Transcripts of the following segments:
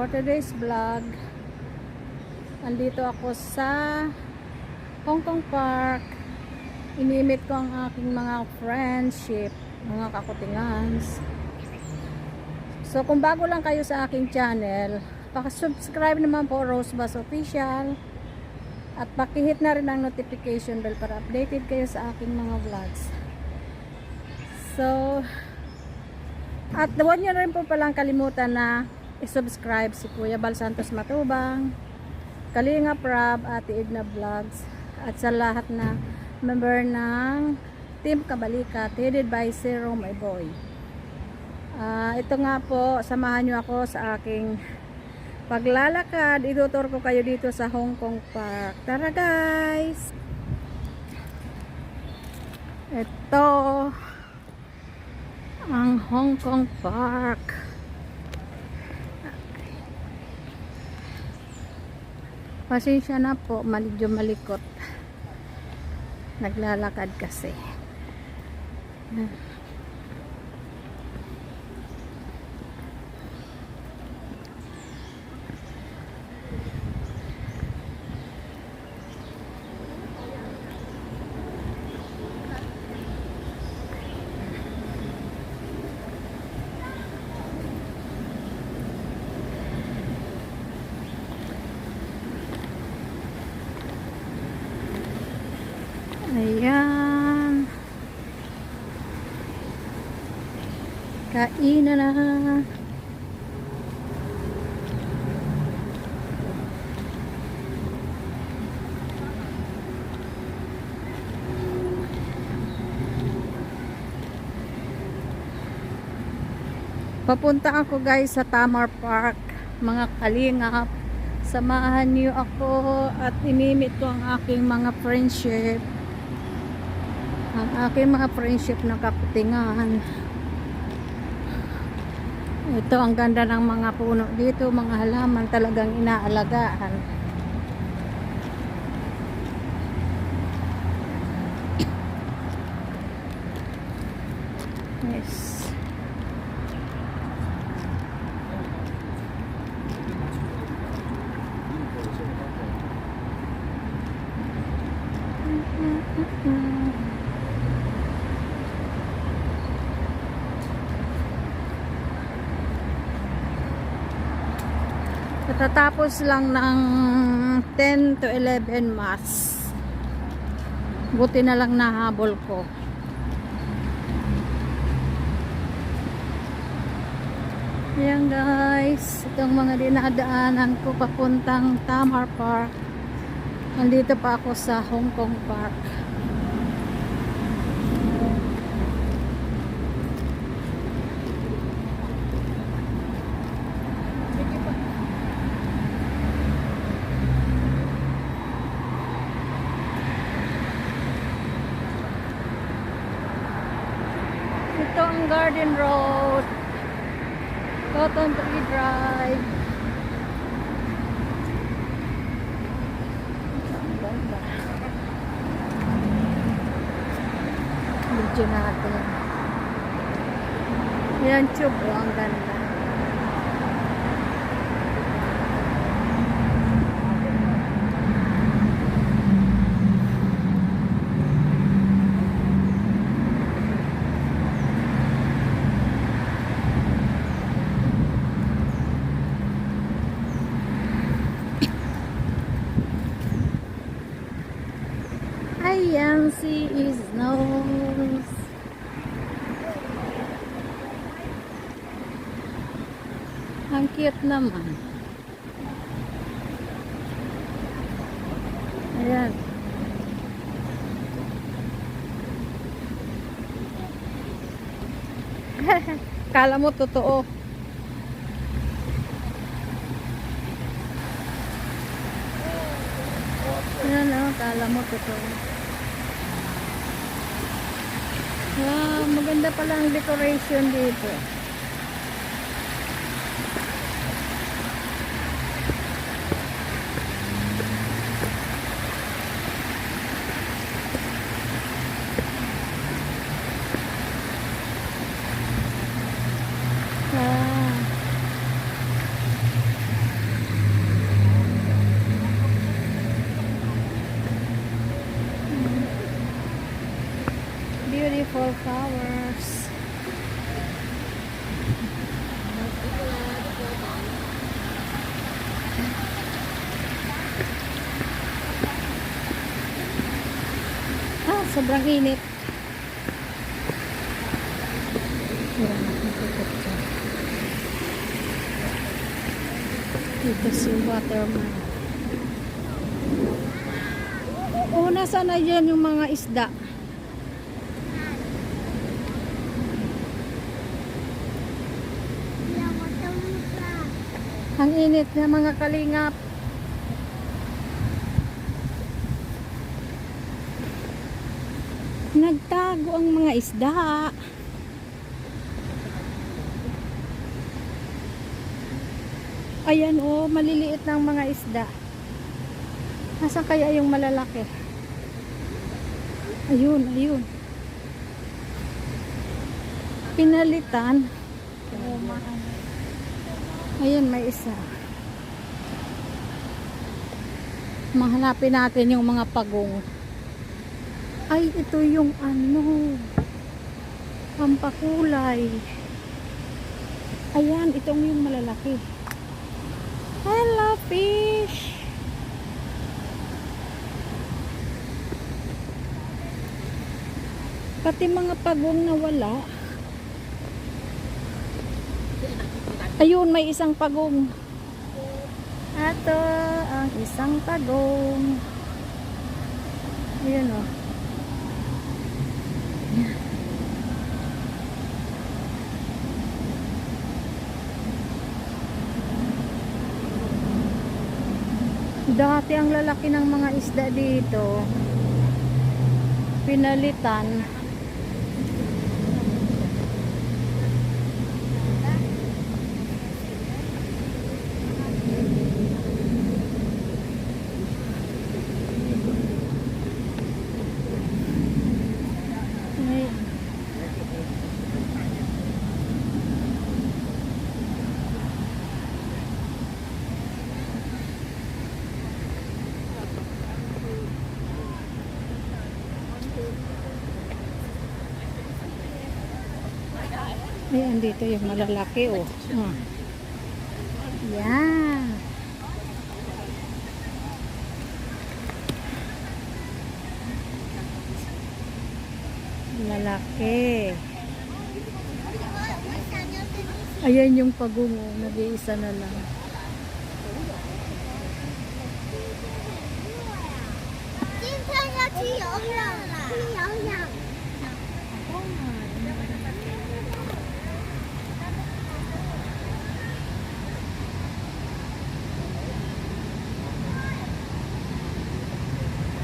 for today's vlog, andito ako sa Hong Kong Park. Inimit ko ang aking mga friendship, mga kakutingans. So kung bago lang kayo sa aking channel, paka-subscribe naman po Rosebus Official. At pakihit na rin ang notification bell para updated kayo sa aking mga vlogs. So, at huwag nyo rin po palang kalimutan na isubscribe si Kuya Bal Santos Matubang, Kalinga Prab, Ate Edna Vlogs, at sa lahat na member ng Team Kabalikat, headed by Zero My Boy. Ah, ito nga po, samahan nyo ako sa aking paglalakad, itutur ko kayo dito sa Hong Kong Park. Tara guys! Ito ang Hong Kong Park. Pasensya na po, medyo malikot. Naglalakad kasi. Ayan. Kainan na. Papunta ako guys sa Tamar Park, mga kalingap. Samahan niyo ako at inimit ko ang aking mga friendship. Ang aking mga friendship na kaputingan. Ito ang ganda ng mga puno dito, mga halaman talagang inaalagaan. Yes. Katatapos lang ng 10 to 11 mass. Buti na lang nahabol ko. Ayan guys, itong mga dinadaanan ko papuntang Tamar Park. Nandito pa ako sa Hong Kong Park. Ito ang Garden Road. Cotton Tree Drive. Ang ganda. Video natin. Yan, tube. Oh, ang ganda. Ayan si Isnos. Ang cute naman. Ayan. Kala mo totoo. Ayan o, kala mo totoo. Wow, maganda pala ang decoration dito. Sobrang init. Dito si waterman. Oo, nasa na yung mga isda? Ang init na mga kalingap. Nagtago ang mga isda. Ayan oh, maliliit ng mga isda. Nasaan kaya yung malalaki? Ayun, ayun. Pinalitan. Ayun, may isa. Mahanapin natin yung mga pagong. Ay, ito yung ano. Pampakulay. Ayan, itong yung malalaki. Hello, fish! Pati mga pagong na wala. Ayun, may isang pagong. Ato ang isang pagong. Ayan o. Dati ang lalaki ng mga isda dito. Pinalitan. Ay. Ay, andito yung malalaki, oh. Hmm. Yan. Lalaki. Ayan yung pagungo, nag-iisa na lang.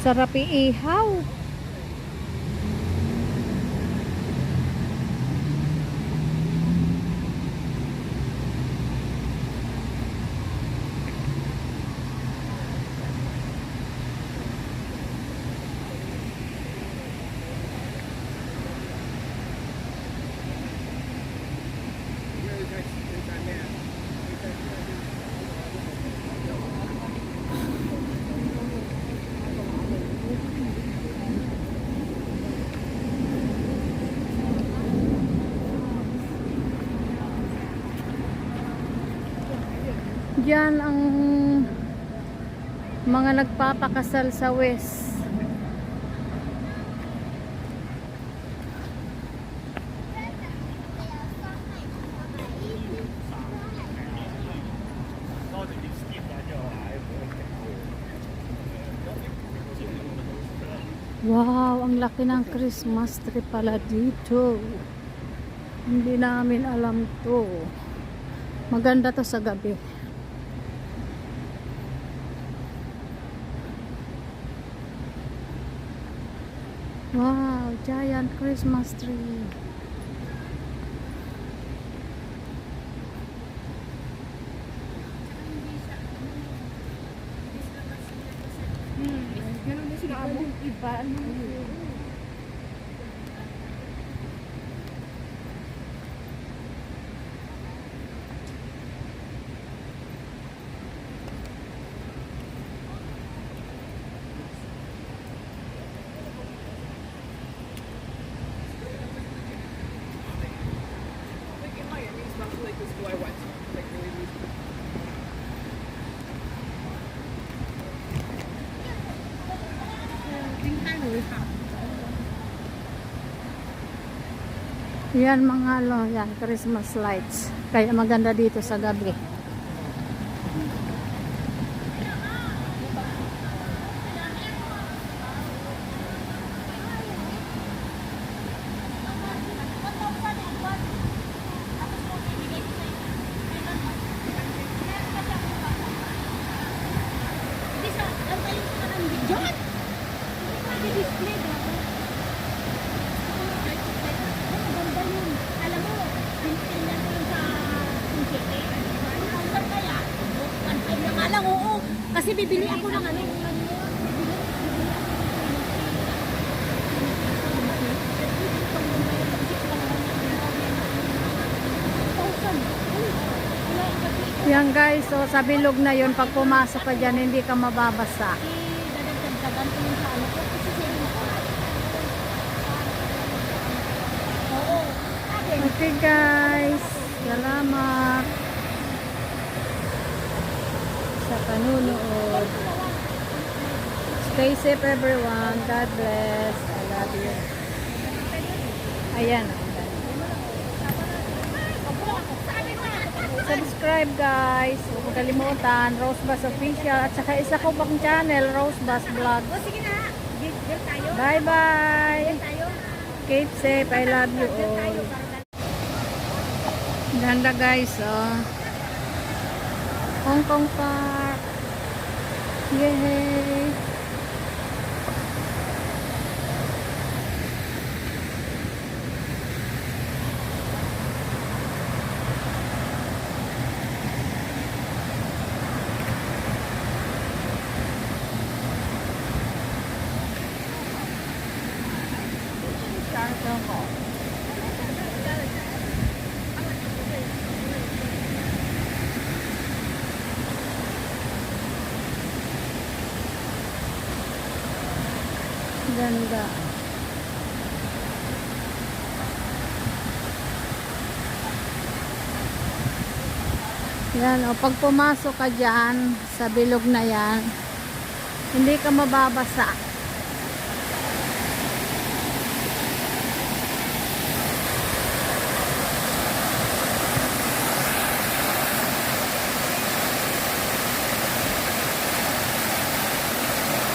Sarap iihaw. Diyan ang mga nagpapakasal sa West. Wow, ang laki ng Christmas tree pala dito. Hindi namin alam to. Maganda to sa gabi. Giant Christmas tree. Hmm, Ganun din sila amo. Iba. Ano? Yan mga ano, yan Christmas lights. Kaya maganda dito sa gabi. Yan guys, so sa bilog na yon pag pumasok ka dyan, hindi ka mababasa. Okay guys, salamat sa panunood. Stay safe everyone. God bless. I love you. Ayan. Subscribe guys. Huwag mo kalimutan. Rose Bass Official. At saka isa ko pang channel, Rose Bass Vlog. o sige na. Tayo. Bye bye. Keep safe. I love you all. Ganda guys, oh. Hong Kong Park. Yay! Ganda. Yan, o pag pumasok ka dyan, sa bilog na yan, hindi ka mababasa.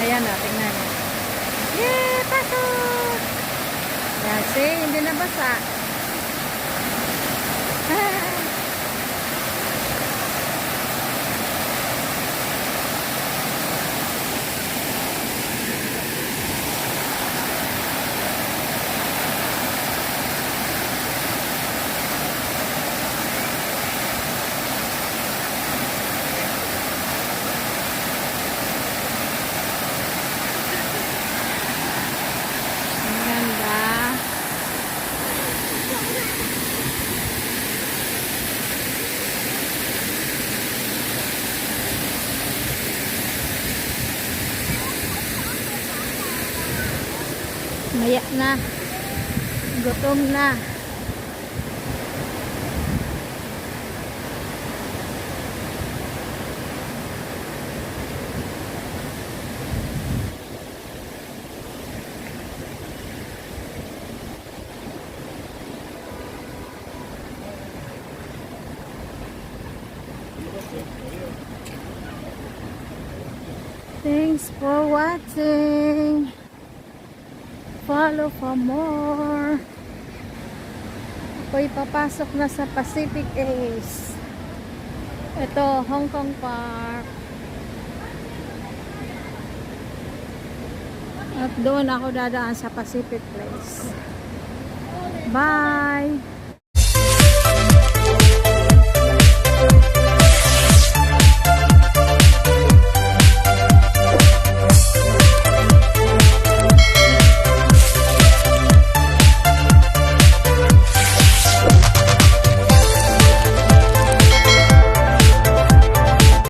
Ayan na, tingnan niyo. Yay! Pasok! Yan, na basa. Ang ganda. Maya na. Gutom na. Thanks for watching. Follow for more. Ako'y papasok na sa Pacific Ace. Ito, Hong Kong Park. At doon ako dadaan sa Pacific Place. Bye!